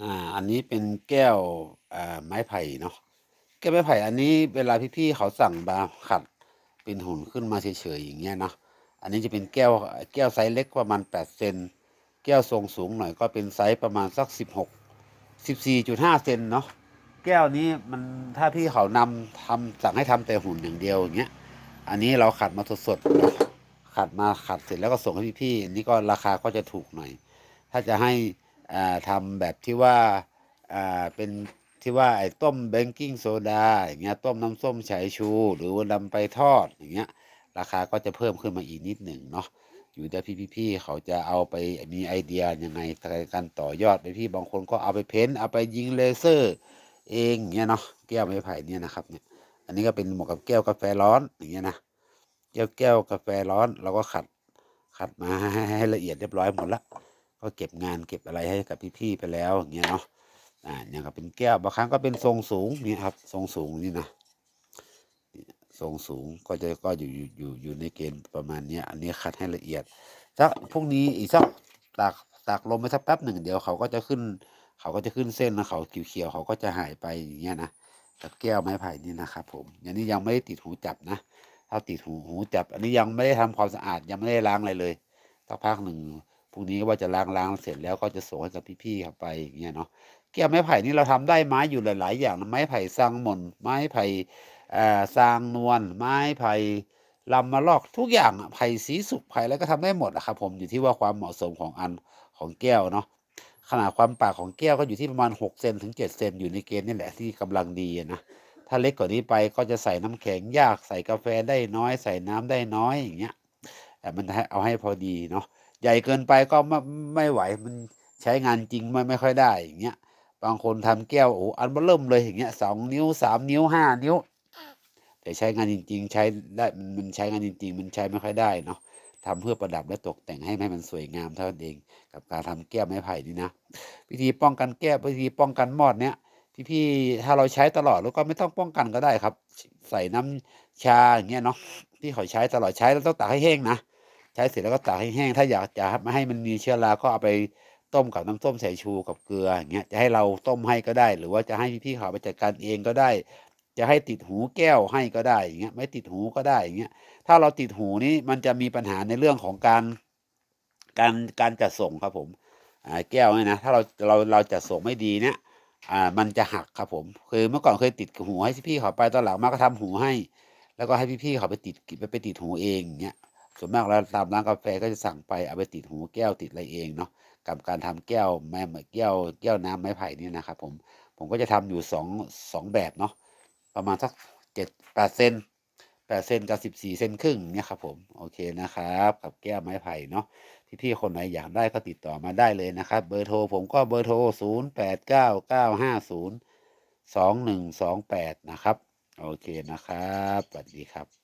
อ่าอันนี้เป็นแก้วอ่าไม้ไผ่เนาะแก้วไม้ไผ่อันนี้เวลาพี่ๆเขาสั่งมาขัดเป็นหุ่นขึ้นมาเฉยๆอย่างเงี้ยเนาะอันนี้จะเป็นแก้วแก้วไซซ์เล็กประมาณ8เซนแก้วทรงสูงหน่อยก็เป็นไซซ์ประมาณสัก 16 14.5เซนเนาะแก้วนี้มันถ้าพี่เขานำทำสั่งให้ทำแต่หุ่นอย่างเดียวอย่างเงี้ยอันนี้เราขัดมาสดๆขัดมาขัดเสร็จแล้วก็ส่งให้พี่ๆอันนี้ก็ราคาก็จะถูกหน่อย ถ้าจะให้ ทำแบบที่ว่าอ่าเป็นที่ว่าไอ้ต้มเบกกิ้งโซดาอย่างเงี้ยต้มน้ำส้มสายชู หรือว่านำไปทอดอย่างเงี้ยราคาก็จะเพิ่มขึ้นมาอีกนิดหนึ่งเนาะอยู่ที่พี่ๆเขาจะเอาไปมีไอเดียยังไงในการต่อยอดไปพี่บางคนก็เอาไปเพ้นท์เอาไปยิงเลเซอร์เองอย่างเงี้ยเนาะแก้วไม้ไผ่เนี่ยนะครับเนี่ยอันนี้ก็เป็นเหมาะกับแก้วกาแฟร้อนอย่างเงี้ยนะแก้วแก้วกาแฟร้อนเราก็ขัดขัดมาให้ให้ให้ละเอียดเรียบร้อยหมดละ ก็เก็บงานเก็บอะไรให้กับพี่ๆไปแล้วอย่างเงี้ยเนาะอ่าอย่างกับเป็นแก้วบางครั้งก็เป็นทรงสูงนี่ครับ ทรงสูงนี่นะทรงสูงก็จะก็อยู่อยู่อยู่อยู่ในเกณฑ์ประมาณเนี้ยอันนี้ขัดให้ละเอียดสักพรุ่งนี้อีกสักตากตากลมไปสักแป๊บหนึ่งเดี๋ยวเขาก็จะขึ้น เขาก็จะขึ้นเส้นแล้วเขาเขียวๆเขาก็จะหายไปอย่างเงี้ยนะกับแก้วไม้ไผ่นี่นะครับผมอย่างนี้ยังไม่ได้ติดหูจับนะถ้าติดหูหูจับ อันนี้ยังไม่ได้ทำความสะอาดยังไม่ได้ล้างอะไรเลยสักพักหนึ่ง พรุ่งนี้ว่าจะล้างล้างเสร็จแล้วก็จะส่งให้กับพี่ๆเขาไปอย่างเงี้ยเนาะแก้วไม้ไผ่นี่เราทำได้ไม้อยู่หลาย ๆ อย่างนะไม้ไผ่สังหม่นไม้ไผ่อ่าซางนวลไม้ไผ่ลำมะลอกทุกอย่างอะไผ่สีสุกไผ่อะไรก็ทำได้หมดอะครับผมอยู่ที่ว่าความเหมาะสมของอันของแก้วเนาะขนาดความปากของแก้วก็อยู่ที่ประมาณ6เซนถึง 7 เซนอยู่ในเกณฑ์นี่แหละที่กำลังดีนะถ้าเล็กกว่านี้ไปก็จะใส่น้ำแข็งยากใส่กาแฟได้น้อย ใส่น้ำได้น้อยอย่างเงี้ยแต่มันเอาให้พอดีเนาะ ใหญ่เกินไปก็ไม่ไม่ไหวมันใช้งานจริงไม่ไม่ค่อยได้อย่างเงี้ยบางคนทำแก้วโอ้อันเร์เริ่มเลยอย่างเงี้ยสองนิ้วสามนิ้วห้านิ้ว แต่ใช้งานจริง ๆ ใช้ได้มันมันใช้งานจริง ๆ มันใช้ไม่ค่อยได้เนาะทำเพื่อประดับและตกแต่งให้ให้มันสวยงามเท่านั้นเองกับการทำแก้วไม้ไผ่นี่นะวิธีป้องกันแก้ววิธีป้องกันมอดเนี้ยพี่ๆถ้าเราใช้ตลอดแล้วก็ไม่ต้องป้องกันก็ได้ครับ ใส่น้ำชาอย่างเงี้ยเนาะที่เขาใช้ตลอดใช้แล้วต้องตากให้แห้งนะ ใช้เสร็จแล้วก็ตากให้แห้ง ถ้าอยากจะไม่ให้มันมีเชื้อราก็เอาไปต้มกับน้ำส้มสายชูกับเกลืออย่างเงี้ยจะให้เราต้มให้ก็ได้ หรือว่าจะให้พี่เขาไปจัดการเองก็ได้ จะให้ติดหูแก้วให้ก็ได้อย่างเงี้ยไม่ติดหูก็ได้อย่างเงี้ยถ้าเราติดหูนี่มันจะมีปัญหาในเรื่องของการการการจัดส่งครับผมแก้วเนี่ยนะถ้าเราเราเราจัดส่งไม่ดีเนี่ยอ่ามันจะหักครับผมคือเมื่อก่อนเคยติดหูให้พี่เขาไปตอนหลังมาก็ทำหูให้ แล้วก็ให้พี่ๆเขาไปติดไปไปติดหูเองอย่างเงี้ย ส่วนมากเราตามร้านกาแฟก็จะสั่งไปเอาไปติดหูแก้วติดอะไรเองเนาะกับการทำแก้วแม่แก้วแก้วน้ำไม้ไผ่นี่นะครับผมผมก็จะทำอยู่สองสองแบบเนาะประมาณสักเจ็ดแปดเซนแปดเซนกับสิบสี่เซนครึ่งเนี่ยครับผมโอเคนะครับกับแก้วไม้ไผ่เนาะพี่คนไหนอยากได้ก็ติดต่อมาได้เลยนะครับเบอร์โทรผมก็เบอร์โทร0 8 9 9 5 0 2 1 2 8นะครับ โอเคนะครับสวัสดีครับ